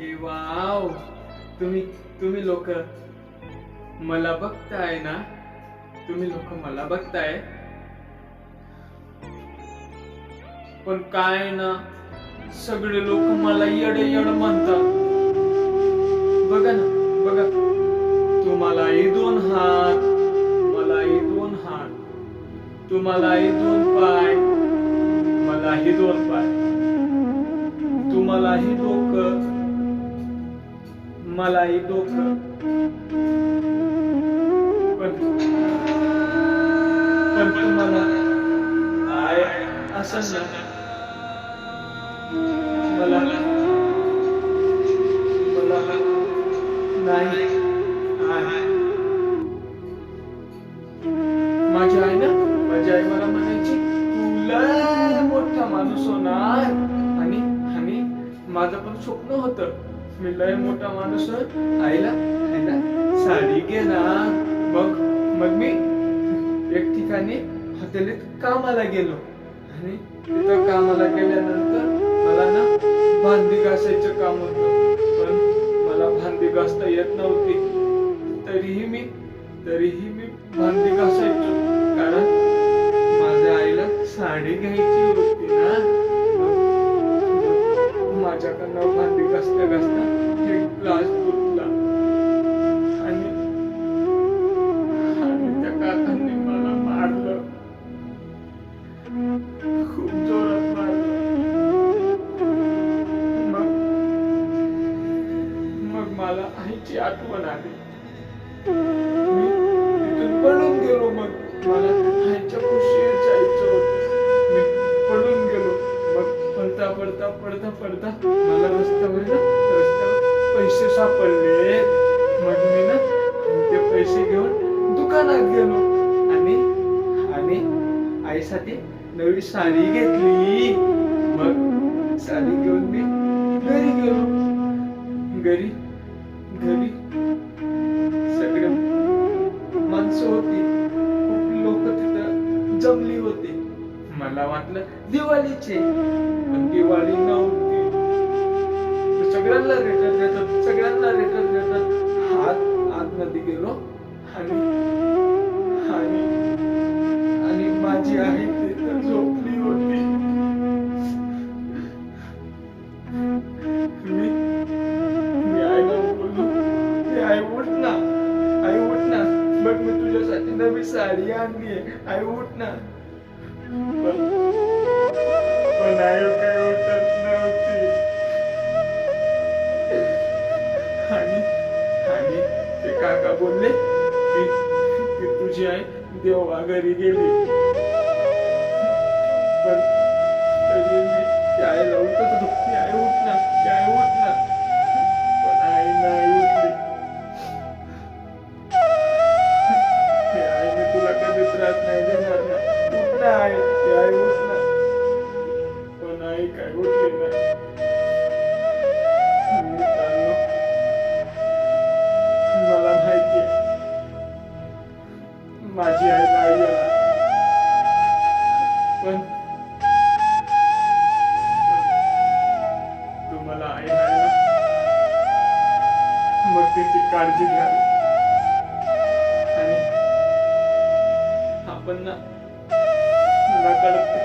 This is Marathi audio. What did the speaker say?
ए वाव. तुम्ही तुम्ही लोक मला बघताय ना? तुम्ही लोक मला बघताय? पण काय ना सगळे लोक मला येड येड म्हणतात. बघा ना बघा. तुम्हालाही दोन हात मलाही दोन हात. तुम्हालाही दोन पाय मलाही दोन पाय. तुम्हालाही डोकं मलाही डोकं. पण तुम्हाला आय असं ना. मला मला नाही माझी आई ना माझी आई मला म्हणायची तू लय मोठा माणूस होणार. आणि आणि माझं पण स्वप्न होतं. मी लय मोठा माणूस आईला आईला साडी घेणार मग मग मी एक ठिकाणी हॉटेलीत कामाला गेलो. आणि तिथं कामाला गेल्यानंतर मला ना भांडी घासायचं काम होतं. पण मला भांडी घासता येत नव्हती. तरीही मी तरीही मी भांडी घासायचो. कारण माझ्या आईला साडी घ्यायची होती. खूप जोरात मारलं मग मग मला आईची आठवण आली मी तिथून पळून गेलो मग मला आईच्या कुशीत जायचं होतं मी पळून गेलो मग पडता पडता पळता पळता मला रस्त्यावर ना रस्त्यावर पैसे सापडले मग मी ना नवी साडी घेतली. मग साडी घेऊन मी घरी गेलो. घरी घरी. सगळे माणसं होती. खूप लोक तिथं जमली होती. मला वाटलं दिवाळीचे. पण दिवाळी नव्हती. सगळ्यांना रिटर्न देतात सगळ्यांना रिटर्न देतात. हात आतमध्ये गेलो आणि तुझ्यासाठी नवी साडी आणली आई उठ ना पण आई काय उठत नव्हती आणि आणि ते काका बोलले की की तुझी आई देवा घरी गेली. पण तरी मी त्या आईला उठत होतो. आई उठ ना आई कधी नाही देणार ना उठ ना आई की पण आई काय उठली नाही. मला माझी आई नाही पण तुम्हाला आई नाही मग तिची काळजी घ्या. பண்ண கடுப்பு